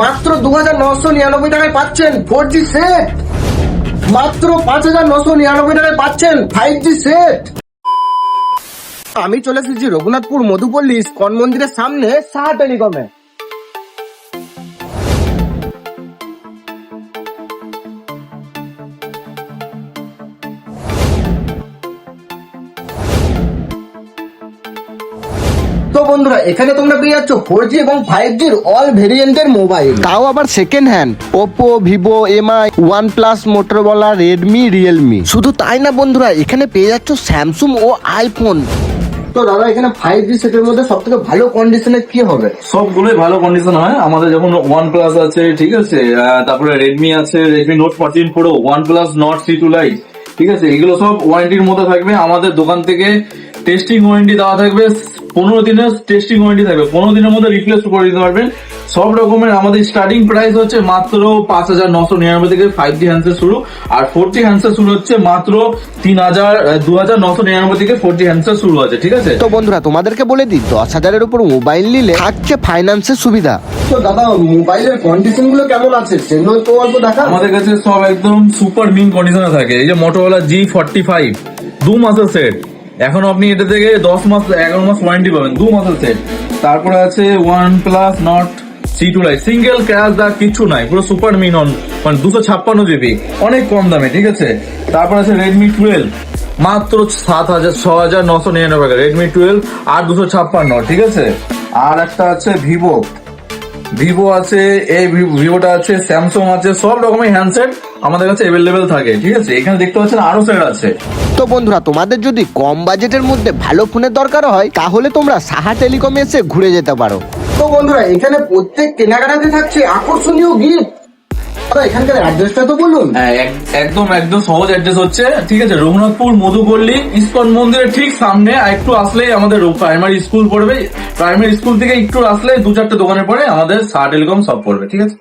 মাত্র দু হাজার নশো নিরানব্বই টাকায় পাচ্ছেন ফোর জি সেট। মাত্র পাঁচ হাজার নশো নিরানব্বই টাকায় পাচ্ছেন ফাইভ জি সেট। আমি চলে এসেছি রঘুনাথপুর মধুপল্লী কন মন্দিরের সামনে সাহা টেলিকমে বন্ধুরা এখানে তোমরা পেয়ে যাচ্ছ ফোর জি এবং ফাইভ জির অল ভেরিয়েন্টের মোবাইল তাও আবার second hand Oppo Vivo MI One Plus মোটরওয়ালা Redmi Realme শুধু তাই না বন্ধুরা এখানে পেয়ে যাচ্ছ স্যামসুং ও আইফোন তো দাদা এখানে ফাইভ জি সেটের মধ্যে সব থেকে ভালো কন্ডিশনে কি হবে? সবগুলোই ভালো কন্ডিশন হয়। আমাদের যখন ওয়ান প্লাস আছে ঠিক আছে তারপরে রেডমি আছে Redmi note fourteen pro One Plus Nord C two lite ঠিক আছে এগুলো সব ওয়ারেন্টির মধ্যে থাকবে। আমাদের দোকান থেকে টেস্টিং ওয়ারেন্টি দেওয়া থাকবে পনেরো দিনের টেস্টিং ওয়ারেন্টি থাকবে। পনেরো দিনের মধ্যে রিপ্লেস করে দিতে পারবেন। সব রকমের আমাদের স্টার্টিং প্রাইস হচ্ছে মাত্র পাঁচ হাজার নশো নিরানব্বই থেকে ফাইভ জি হ্যান্ডসেট শুরু আর ফোর জি হ্যান্ডসেট শুরু হচ্ছে মাত্র তিন হাজার দু হাজার নশো নিরানব্বই থেকে ফোর জি হ্যান্ডসেট শুরু আছে ঠিক আছে? তো বন্ধুরা তোমাদেরকে বলে দিই দশ হাজারের উপর মোবাইল নিলে থাকছে ফাইন্যান্সের সুবিধা। তো দাদা মোবাইলের কন্ডিশনগুলো কেমন আছে? সেগুলো তো অল্প দেখা। আমাদের কাছে সব একদম সুপার মিন কন্ডিশনে থাকে। এই যে মোটোওয়ালা জি ফর্টি ফাইভ দু মাসের সেট এখন আপনি এটা থেকে দশ মাস, এগারো মাস ওয়ারেন্টি পাবেন, দু মাসের সেট তারপরে আছে One Plus Nord C two lite single crash দা কিছু নাই, পুরো সুপার মিন অন মানে দুশো ছাপ্পান্ন জিবি অনেক কম দামে, ঠিক আছে? তারপর আছে রেডমি টুয়েলভ মাত্র সাত হাজার, ছ হাজার নশো নিরানব্বই রেডমি টুয়েলভ আর দুশো ছাপ্পান্ন, ঠিক আছে? আর একটা আছে ভিভো ভিভো আছে এই ভিভোটা আছে স্যামসং আছে সব রকমের হ্যান্ডসেট আমাদের কাছে অ্যাভেলেবেল থাকে ঠিক আছে? এখানে দেখতে পাচ্ছেন আরও সেট আছে। তো বন্ধুরা তোমাদের যদি কম বাজেটের মধ্যে ভালো ফোনের দরকার হয় তাহলে তোমরা সাহা টেলিকমে এসে ঘুরে যেতে পারো। তো বন্ধুরা এখানে প্রত্যেক কেনাকাটাতে থাকছে আকর্ষণীয় গিফট এখানকার অ্যাড্রেসটা তো বলুন। হ্যাঁ একদম একদম সহজ অ্যাড্রেস হচ্ছে। ঠিক আছে, রঘুনাথপুর, মধুপল্লী, ইস্কন মন্দিরের ঠিক সামনে। একটু আসলেই আমাদের প্রাইমারি স্কুল পড়বে। প্রাইমারি স্কুল থেকে একটু আসলে দু চারটে দোকানে পরে আমাদের সার টেলিকম সব পড়বে, ঠিক আছে?